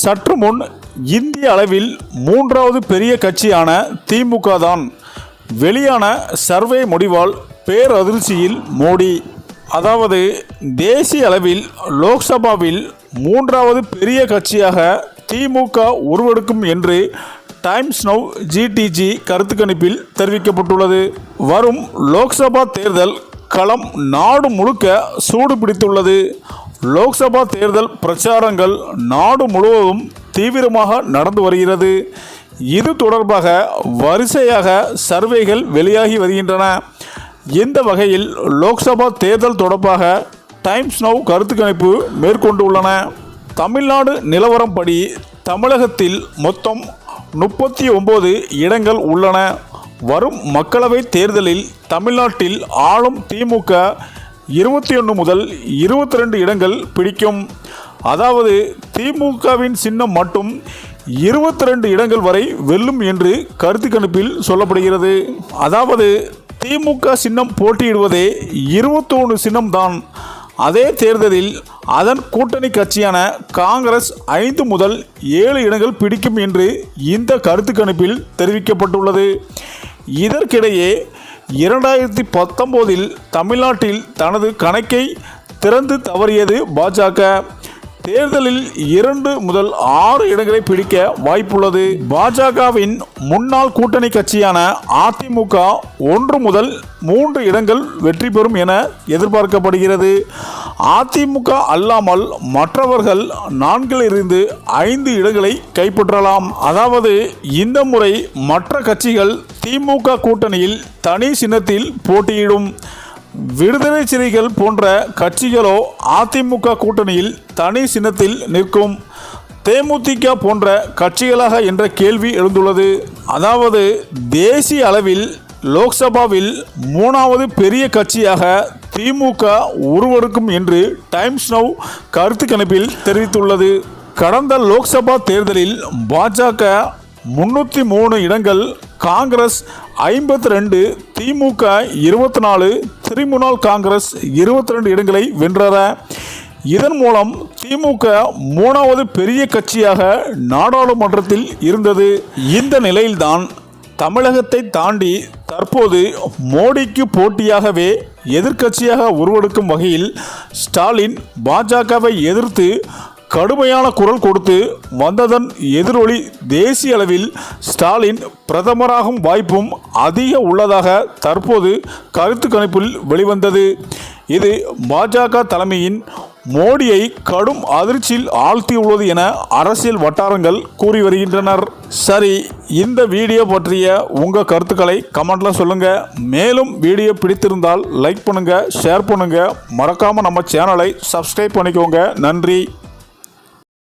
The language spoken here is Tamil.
சற்று முன் இந்திய அளவில் மூன்றாவது பெரிய கட்சியான திமுக தான் வெளியான சர்வே முடிவால் பேரதிர்ச்சியில் மோடி. அதாவது தேசிய அளவில் லோக்சபாவில் மூன்றாவது பெரிய கட்சியாக திமுக உருவெடுக்கும் என்று டைம்ஸ் நவ் ஜிடிஜி கருத்து கணிப்பில் தெரிவிக்கப்பட்டுள்ளது. வரும் லோக்சபா தேர்தல் களம் நாடு முழுக்க சூடு பிடித்துள்ளது லோக்சபா தேர்தல் பிரச்சாரங்கள் நாடு முழுவதும் தீவிரமாக நடந்து வருகிறது. இது தொடர்பாக வரிசையாக சர்வேகள் வெளியாகி வருகின்றன. இந்த வகையில் லோக்சபா தேர்தல் தொடர்பாக டைம்ஸ் நவ் கருத்து கணிப்பு மேற்கொண்டுள்ளன. தமிழ்நாடு நிலவரம்படி தமிழகத்தில் மொத்தம் முப்பத்தி ஒம்பது இடங்கள் உள்ளன. வரும் மக்களவைத் தேர்தலில் தமிழ்நாட்டில் ஆளும் திமுக இருபத்தி ஒன்று முதல் இருபத்தி ரெண்டு இடங்கள் பிடிக்கும். அதாவது திமுகவின் சின்னம் மட்டும் இருபத்தி ரெண்டு இடங்கள் வரை வெல்லும் என்று கருத்து கணிப்பில் சொல்லப்படுகிறது. அதாவது திமுக சின்னம் போட்டியிடுவதே இருபத்தொன்று சின்னம்தான். அதே தேர்தலில் அதன் கூட்டணி கட்சியான காங்கிரஸ் ஐந்து முதல் ஏழு இடங்கள் பிடிக்கும் என்று இந்த கருத்து கணிப்பில் தெரிவிக்கப்பட்டுள்ளது. இதற்கிடையே இரண்டாயிரத்தி பத்தொம்போதில் தமிழ்நாட்டில் தனது கணக்கை திறந்து தவறியது பாஜக. தேர்தலில் இரண்டு முதல் ஆறு இடங்களை பிடிக்க வாய்ப்புள்ளது. பாஜகவின் முன்னாள் கூட்டணி கட்சியான அதிமுக ஒன்று முதல் மூன்று இடங்கள் வெற்றி பெறும் என எதிர்பார்க்கப்படுகிறது. அதிமுக அல்லாமல் மற்றவர்கள் நான்கிலிருந்து ஐந்து இடங்களை கைப்பற்றலாம். அதாவது இந்த முறை மற்ற கட்சிகள் திமுக கூட்டணியில் தனி சின்னத்தில் போட்டியிடும் விடுதலை சிறைகள் போன்ற கட்சிகளோ அதிமுக கூட்டணியில் தனி சின்னத்தில் நிற்கும் தேமுதிக போன்ற கட்சிகளாக என்ற கேள்வி எழுந்துள்ளது. அதாவது தேசிய அளவில் லோக்சபாவில் மூணாவது பெரிய கட்சியாக திமுக உருவெடுக்கும் என்று டைம்ஸ் நவ் கருத்து கணிப்பில் தெரிவித்துள்ளது. கடந்த லோக்சபா தேர்தலில் பாஜக முன்னூற்றி மூணு இடங்கள் காங்கிரஸ் ஐம்பத்தி ரெண்டு திமுக இருபத்தி நாலு திரிமுனால் காங்கிரஸ் இருபத்தி ரெண்டு இடங்களை வென்றன. இதன் மூலம் திமுக மூணாவது பெரிய கட்சியாக நாடாளுமன்றத்தில் இருந்தது. இந்த நிலையில்தான் தமிழகத்தை தாண்டி தற்போது மோடிக்கு போட்டியாகவே எதிர்க்கட்சியாக உருவெடுக்கும் வகையில் ஸ்டாலின் பாஜகவை எதிர்த்து கடுமையான குரல் கொடுத்து வந்ததன் எதிரொலி தேசிய அளவில் ஸ்டாலின் பிரதமராகும் வாய்ப்பும் அதிக உள்ளதாக தற்போது கருத்து கணிப்பில் வெளிவந்தது. இது பாஜக தலைமையின் மோடியை கடும் அதிர்ச்சியில் ஆழ்த்தியுள்ளது என அரசியல் வட்டாரங்கள் கூறி வருகின்றனர். சரி இந்த வீடியோ பற்றிய உங்கள் கருத்துக்களை கமெண்ட்ல சொல்லுங்கள் மேலும் வீடியோ பிடித்திருந்தால் லைக் பண்ணுங்கள் ஷேர் பண்ணுங்கள் மறக்காமல் நம்ம சேனலை சப்ஸ்கிரைப் பண்ணிக்கோங்க. நன்றி.